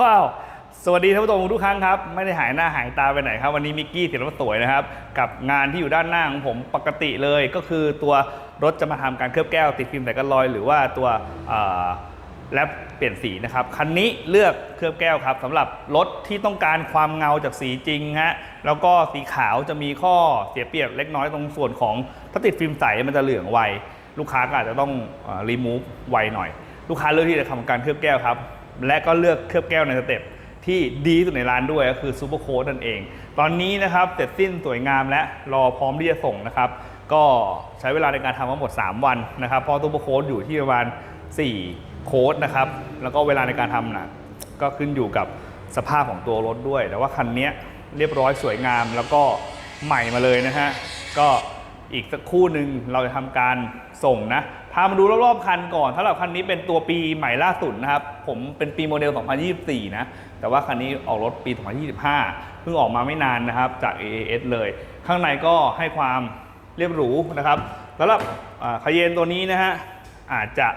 ว้าวสวัสดีท่านผู้ชมทุกครั้งครับ ไม่ได้หายหน้าหายตาไปไหนครับ วันนี้มิกกี้ศิลปะสวยนะครับ กับงานที่อยู่ด้านหน้าของผมปกติเลยก็คือตัวรถจะมาทำการเคลือบแก้วติดฟิล์มแต่กันรอย หรือว่าตัวแรปเปลี่ยนสีนะครับ คันนี้เลือกเคลือบแก้วครับสำหรับรถที่ต้องการความเงาจากสีจริงฮะแล้วก็สีขาวจะมีข้อเสียเปรียบเล็กน้อยตรงส่วนของถ้าติดฟิล์มใสมันจะเหลืองไวลูกค้าก็อาจจะต้องรีมูฟไวหน่อย ลูกค้าเลือกที่จะทำการเคลือบแก้วครับ และก็เลือกเคลือบแก้วในสเต็ปที่ดีที่สุดในร้านด้วยก็คือซูเปอร์โค้ดนั่นเอง ตอนนี้นะครับเสร็จสิ้นสวยงามและรอพร้อมที่จะส่งนะครับ ก็ใช้เวลาในการทำทั้งหมด 3 วันนะครับ เพราะซูเปอร์โค้ดอยู่ที่ประมาณ 4 โค้ดนะครับ แล้วก็เวลาในการทำนะก็ขึ้นอยู่กับสภาพของตัวรถด้วย แต่ว่าคันนี้เรียบร้อยสวยงามแล้วก็ใหม่มาเลยนะฮะ ก็อีกสักคู่หนึ่งเราจะทำการส่งนะ พามาดูรอบๆคันก่อนสำหรับคันนี้เป็นตัวปีใหม่ล่าสุดนะครับ ผมเป็นปีโมเดล 2024 นะ แต่ว่าคันนี้ออกรถปี 2025 เพิ่งออกมาไม่นานนะครับ จาก AAS เลย ข้างในก็ให้ความเรียบหรูนะครับสำหรับคาเยนตัวนี้นะฮะ อาจจะ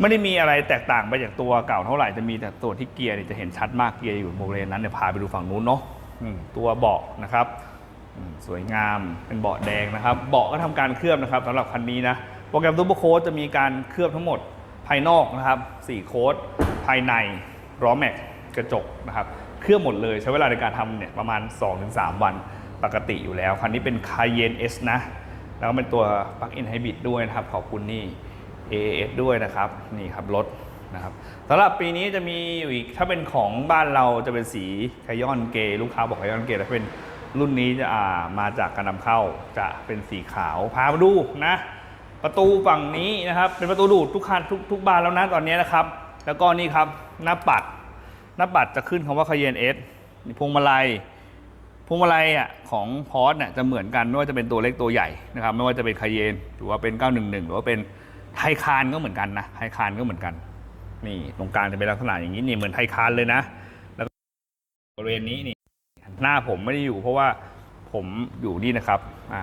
ไม่ได้มีอะไรแตกต่างไปจากตัวเก่าเท่าไหร่ จะมีแต่ตัวที่เกียร์เนี่ยจะเห็นชัดมาก เกียร์อยู่บริเวณนั้นเนี่ยพาไปดูฝั่งนู้นเนาะอืมตัวเบาะนะครับอืมสวยงาม เป็นเบาะแดงนะครับ เบาะก็ทำการเคลือบนะครับสำหรับคันนี้นะ โปรแกรมซูเปอร์โค้ดจะมีการเคลือบทั้งหมดภายนอกนะครับ4โค้ดภายในล้อแม็กกระจกนะครับเคลือบหมดเลยใช้เวลาในการทำเนี่ยประมาณ 2-3 วันปกติอยู่แล้ว คันนี้เป็น Cayenne S นะ แล้วก็เป็นตัว Plug-in Hybrid ด้วยนะครับ ขอบคุณนี่ AAS ด้วยนะครับ นี่ครับรถนะครับสำหรับปีนี้จะมีอยู่อีก ถ้าเป็นของบ้านเราจะเป็นสีคายอนเกลูกค้าบอกคายอนเกแต่ถ้าเป็นรุ่นนี้จะามาจากการนำเข้าจะเป็นสีขาว พามาดูนะ ประตูฝั่งนี้นะครับ เป็นประตูดูดทุกคันทุกทุกบานแล้วนะตอนนี้นะครับ แล้วก็นี่ครับหน้าปัด หน้าปัดจะขึ้นคำว่าคายเ n นเอสพวงมาลัยพวงมาลัยอะของพอร์ตเนี่ยจะเหมือนกันไม่ว่าจะเป็นตัวเล็กตัวใหญ่นะครับไม่ว่าจะเป็นคาเยนหรือว่าเป็น 911 หรือว่าเป็นไทคานก็เหมือนกันนะไทคานก็เหมือนกัน นี่ตรงกลางจะเป็นลักษณะอย่างนี้นี่เหมือนไทคานเลยนะ แล้วบริเวณนี้นี่หน้าผมไม่ได้อยู่เพราะว่าผมอยู่นี่นะครับ อ่า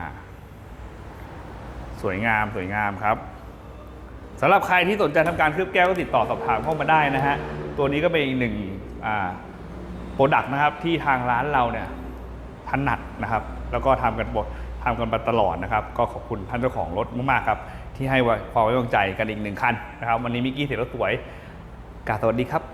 สวยงามสวยงามครับสำหรับใครที่สนใจทำการเคลือบแก้วก็ติดต่อสอบถามเข้ามาได้นะฮะตัวนี้ก็เป็นอีกหนึ่งโปรดักต์นะครับที่ทางร้านเราเนี่ยถนัดนะครับ แล้วก็ทำกันบททำกันมาตลอดนะครับ ก็ขอบคุณท่านเจ้าของรถมากๆครับ ที่ให้ความไว้วางใจกันอีกหนึ่งคันนะครับ วันนี้มิกกี้เสียรถสวยกาสวัสดีครับ